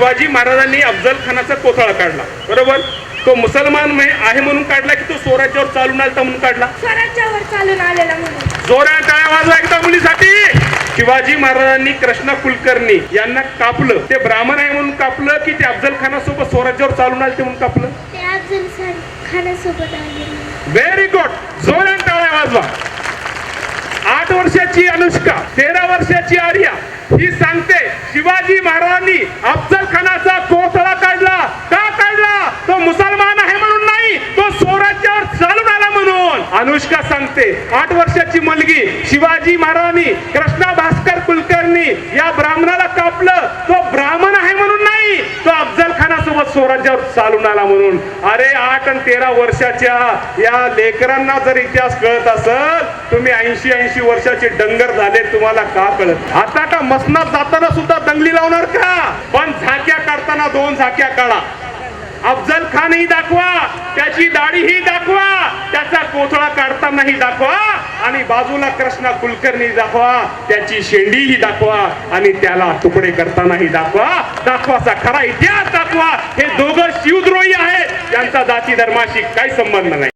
शिवाजी महाराजांनी अफजल खानाचा कोथळा काढला. बरोबर? तो मुसलमान मै- आहे म्हणून काढला की तो स्वराज्यावर चालून आलता म्हणून काढला? स्वराज्यावर चालून आलेला म्हणून. जोऱ्या टाळ्या वाजवा एकदा मुलीसाठी. शिवाजी महाराजांनी कृष्णा कुलकर्णी यांना कापलं. ते ब्राह्मण आहे म्हणून कापलं की ते अफजल खानासोबत स्वराज्यावर चालून आले ते म्हणून. कापलं व्हेरी गुड जोऱ्या टाळ्या वाजवा. आठ वर्षाची अनुष्का तेरा वर्षाची आर्या ही सांगते शिवाजी महाराजांनी अफजल खानाचा कोसळा काढला. का काढला? तो मुसलमान आहे म्हणून नाही तो स्वराज्यावर चालून आला म्हणून. अनुष्का सांगते आठ वर्षाची मुलगी शिवाजी महाराजांनी कृष्णा भास्कर कुलकर्णी या ब्राह्मणाला कापलं. तो ब्राह्मण आहे म्हणून नाही तो अफजल खानासोबत स्वराज्यावर चालून आला म्हणून. अरे आठ आणि तेरा वर्षाच्या या लेकरांना जर इतिहास कळत असल तुम्ही ऐंशी ऐंशी वर्षाचे डंगर झाले तुम्हाला का कळत? आता का मसनात जाताना सुद्धा दंगली लावणार का? पण झाक्या काढताना दोन झाक्या काढा. अफजल खान ही दाखवा त्याची दाढी ही दाखवा त्याचा कोथळा काढतानाही दाखवा. आणि बाजूला कृष्णा कुलकर्णी दाखवा त्याची शेंडीही दाखवा आणि त्याला तुकडे करतानाही दाखवा. दाखवाचा खरा इतिहास दाखवा. हे दोघं शिवद्रोही आहेत. यांचा जाती धर्माशी काही संबंध नाही.